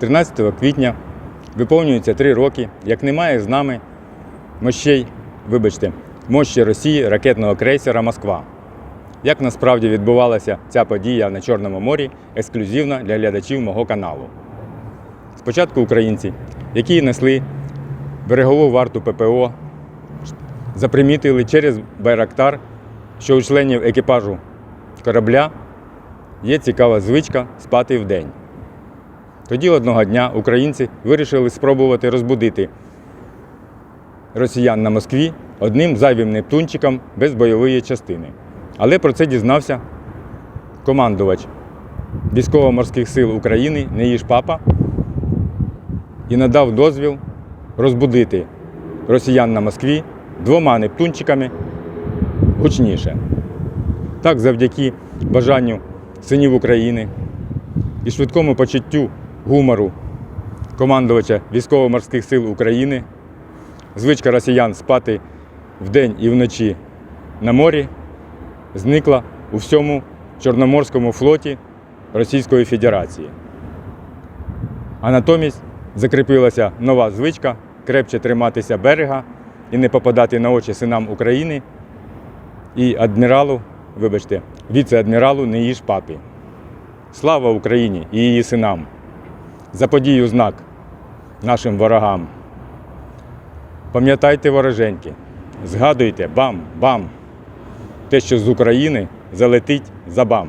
13 квітня виповнюється три роки, як немає з нами мощей, вибачте, мощі Росії ракетного крейсера Москва. Як насправді відбувалася ця подія на Чорному морі, ексклюзивно для глядачів мого каналу. Спочатку українці, які несли берегову варту ППО, запримітили через Байрактар, що у членів екіпажу корабля є цікава звичка спати вдень. Тоді одного дня українці вирішили спробувати розбудити росіян на Москві одним зайвим нептунчиком без бойової частини. Але про це дізнався командувач військово-морських сил України Неїж Папа і надав дозвіл розбудити росіян на Москві двома нептунчиками гучніше. Так, завдяки бажанню синів України і швидкому почуттю гумору командувача військово-морських сил України, звичка росіян спати вдень і вночі на морі зникла у всьому Чорноморському флоті Російської Федерації. А натомість закріпилася нова звичка крепче триматися берега і не попадати на очі синам України і адміралу, вибачте, віце-адміралу Неїж Папі. Слава Україні і її синам! За подію знак нашим ворогам. Пам'ятайте вороженьки, згадуйте бам-бам, те, що з України залетить за бам.